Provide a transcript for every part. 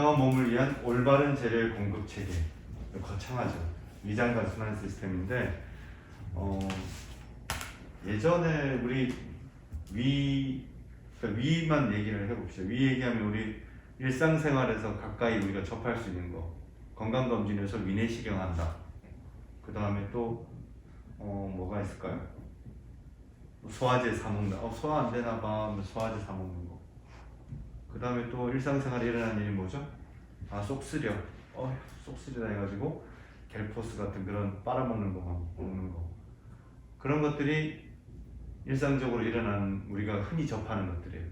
몸을 위한 올바른 재료의 공급 체계. 거창하죠. 위장과 순환 시스템인데 어, 예전에 우리 위 그러니까 위만 얘기를 해봅시다. 위 얘기하면 우리 일상생활에서 가까이 우리가 접할 수 있는 거. 건강검진에서 위내시경 한다. 그 다음에 또 어, 뭐가 있을까요? 소화제 사 먹는 어 소화 안 되나 봐. 소화제 사 먹는 거. 그 다음에 또 일상생활에 일어나는 일이 뭐죠? 아 쏙쓰려. 어 쏙쓰리다 해가지고 갤포스 같은 그런 빨아먹는 거 먹는 거. 그런 것들이 일상적으로 일어나는 우리가 흔히 접하는 것들이에요.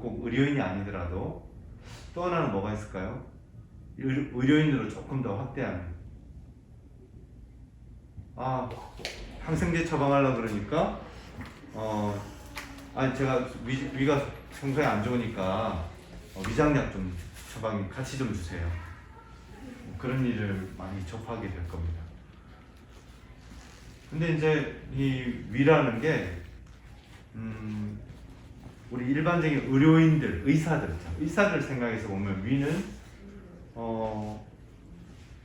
꼭 의료인이 아니더라도 또 하나는 뭐가 있을까요? 의- 의료인으로 조금 더 확대하는. 아 항생제 처방하려 그러니까 어 아니 제가 위, 위가 평소에 안 좋으니까 어, 위장약 좀 처방이 같이 좀 주세요. 뭐 그런 일을 많이 접하게 될 겁니다. 근데 이제 이 위라는 게 음, 우리 일반적인 의료인들, 의사들, 자, 의사들 생각해서 보면 위는 어,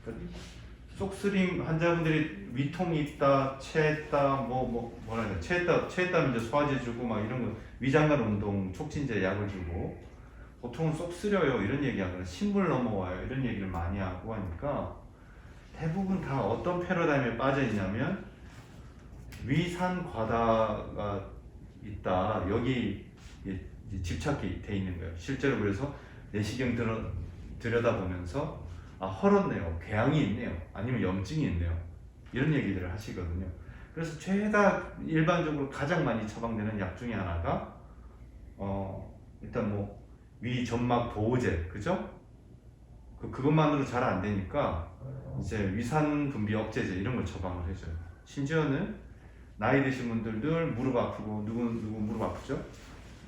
그 속쓰림 환자분들이 위통이 있다, 체했다, 뭐, 뭐, 뭐라 해야 돼, 체했다, 체했다면 이제 소화제 주고 막 이런 거, 위장관 운동 촉진제 약을 주고, 보통은 속 쓰려요, 이런 얘기 하거나, 신물 넘어와요, 이런 얘기를 많이 하고 하니까, 대부분 다 어떤 패러다임에 빠져 있냐면, 위산 과다가 있다, 여기 집착이 돼 있는 거예요. 실제로 그래서 내시경 들어, 들여다보면서 아 헐었네요, 궤양이 있네요, 아니면 염증이 있네요. 이런 얘기들을 하시거든요. 그래서 최다 일반적으로 가장 많이 처방되는 약 중에 하나가 어 일단 뭐 위 점막 보호제 그죠? 그 그것만으로 잘 안 되니까 이제 위산 분비 억제제 이런 걸 처방을 해줘요. 심지어는 나이 드신 분들 늘 무릎 아프고 누구 누구 무릎 아프죠?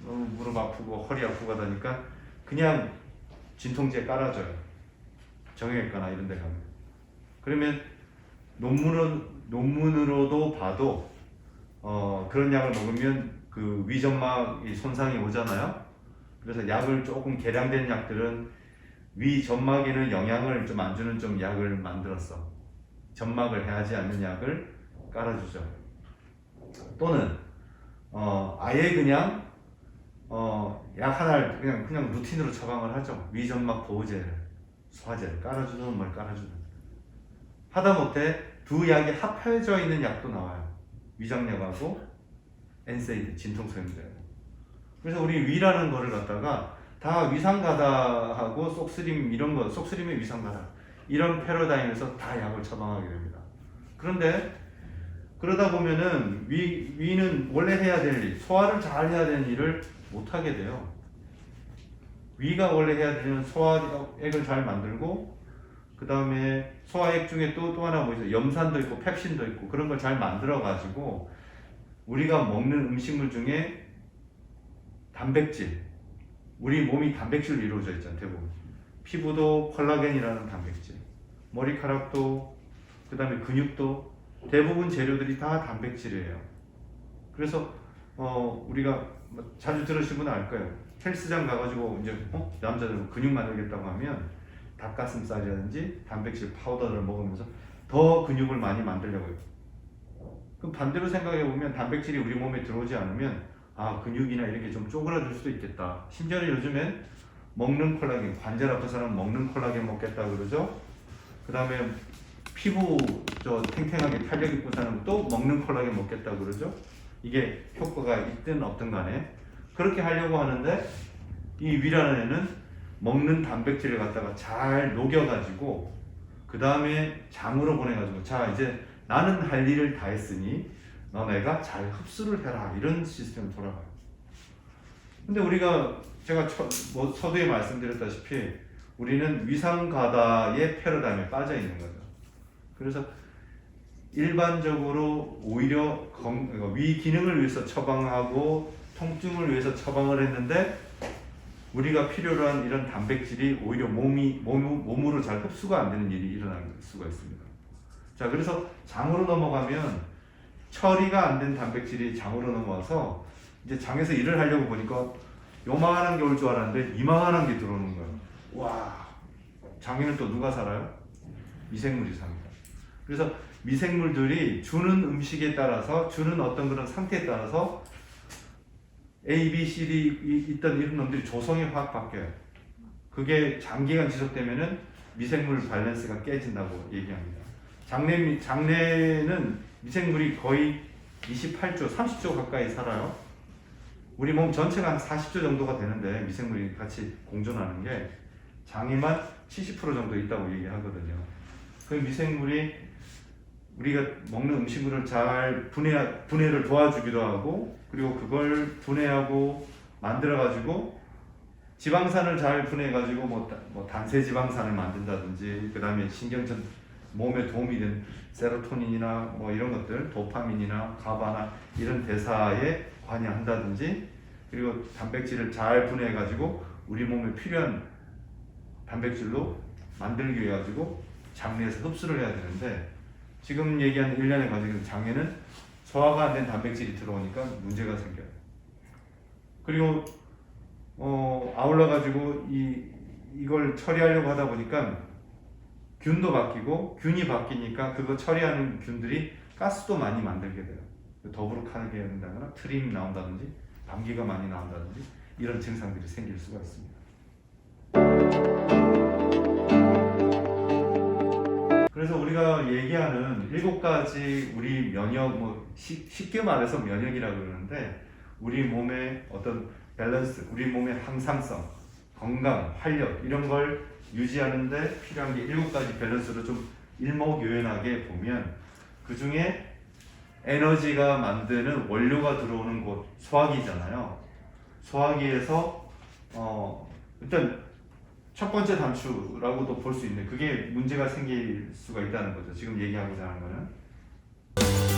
어, 무릎 아프고 허리 아프고 하다니까 그냥 진통제 깔아줘요. 정형외과나 이런 데 가면. 그러면 논문은, 논문으로도 봐도 어, 그런 약을 먹으면 그 위점막이 손상이 오잖아요. 그래서 약을 조금 개량된 약들은 위 점막에는 영향을 좀 안 주는 좀 약을 만들었어. 점막을 해하지 않는 약을 깔아주죠. 또는 어, 아예 그냥 어, 약 하나를 그냥 그냥 루틴으로 처방을 하죠. 위점막 보호제를 소화제를 깔아주든 뭘 깔아주든 하다못해 두 약이 합해져 있는 약도 나와요. 위장약하고 엔세이드 진통소염제. 그래서 우리 위라는 거를 갖다가 다 위상가다하고 속쓰림 이런 거 속쓰림의 위상가다 이런 패러다임에서 다 약을 처방하게 됩니다. 그런데 그러다 보면은 위 위는 원래 해야 될 일, 소화를 잘 해야 되는 일을 못 하게 돼요. 위가 원래 해야 되는 소화액을 잘 만들고 그 다음에 소화액 중에 또 또 하나 뭐 있어 염산도 있고 펩신도 있고 그런 걸 잘 만들어 가지고 우리가 먹는 음식물 중에 단백질. 우리 몸이 단백질로 이루어져 있잖아요 대부분. 피부도 콜라겐이라는 단백질. 머리카락도 그 다음에 근육도 대부분 재료들이 다 단백질이에요. 그래서 어 우리가 뭐 자주 들으신 분은 알 거예요? 헬스장 가가지고 이제 어? 남자들 근육 만들겠다고 하면 닭가슴살이라든지 단백질 파우더를 먹으면서 더 근육을 많이 만들려고 해요. 그럼 반대로 생각해 보면 단백질이 우리 몸에 들어오지 않으면 아 근육이나 이런 게좀 쪼그라들 수도 있겠다. 심지어는 요즘엔 먹는 콜라겐 관절 아픈 사람 먹는 콜라겐 먹겠다 그러죠. 그 다음에 피부 저 탱탱하게 탄력 있고 사람 또 먹는 콜라겐 먹겠다 그러죠. 이게 효과가 있든 없든 간에 그렇게 하려고 하는데 이 위라는 애는 먹는 단백질을 갖다가 잘 녹여가지고 그 다음에 장으로 보내가지고 자 이제 나는 할 일을 다 했으니 너네가 잘 흡수를 해라 이런 시스템으로 돌아가요. 근데 우리가 제가 처, 뭐 서두에 말씀드렸다시피 우리는 위상가다의 패러다임에 빠져 있는 거죠. 그래서 일반적으로 오히려 건, 그러니까 위 기능을 위해서 처방하고 통증을 위해서 처방을 했는데 우리가 필요로 한 이런 단백질이 오히려 몸이 몸, 몸으로 잘 흡수가 안 되는 일이 일어날 수가 있습니다. 자, 그래서 장으로 넘어가면 처리가 안 된 단백질이 장으로 넘어와서 이제 장에서 일을 하려고 보니까 요만한 게 올 줄 알았는데 이만한 게 들어오는 거예요. 와, 장애는 또 누가 살아요? 미생물이 삽니다. 그래서 미생물들이 주는 음식에 따라서 주는 어떤 그런 상태에 따라서 A, B, C, D 이- 있던 이런 놈들이 조성이 확 바뀌어요. 그게 장기간 지속되면은 미생물 밸런스가 깨진다고 얘기합니다. 장내 미- 장내는 미생물이 거의 28조, 30조 가까이 살아요. 우리 몸 전체가 한 40조 정도가 되는데 미생물이 같이 공존하는 게 장에만 70% 정도 있다고 얘기하거든요. 그 미생물이 우리가 먹는 음식물을 잘 분해 분해를 도와주기도 하고 그리고 그걸 분해하고 만들어 가지고 지방산을 잘 분해 가지고 뭐, 다- 뭐 단세 지방산을 만든다든지 그 다음에 신경전 몸에 도움이 되는 세로토닌이나 뭐 이런 것들 도파민이나 가바나 이런 대사에 관여한다든지 그리고 단백질을 잘 분해해 가지고 우리 몸에 필요한 단백질로 만들기 위해 가지고 장내에서 흡수를 해야 되는데 지금 얘기하는 일련의 과정에서 장에는 소화가 안 된 단백질이 들어오니까 문제가 생겨요. 그리고 어 아울러 가지고 이 이걸 처리하려고 하다 보니까 균도 바뀌고 균이 바뀌니까 그거 처리하는 균들이 가스도 많이 만들게 돼요. 더부룩하게 된다거나 트림이 나온다든지 감기가 많이 나온다든지 이런 증상들이 생길 수가 있습니다. 그래서 우리가 얘기하는 일곱 가지 우리 면역 뭐 쉽- 쉽게 말해서 면역이라고 그러는데 우리 몸의 어떤 밸런스, 우리 몸의 항상성, 건강, 활력 이런 걸 유지하는데 필요한 게 일곱 가지 밸런스로 좀 일목요연하게 보면 그 중에 에너지가 만드는 원료가 들어오는 곳 소화기잖아요. 소화기에서 어 일단 첫 번째 단추라고도 볼 수 있는데 그게 문제가 생길 수가 있다는 거죠. 지금 얘기하고자 하는 거는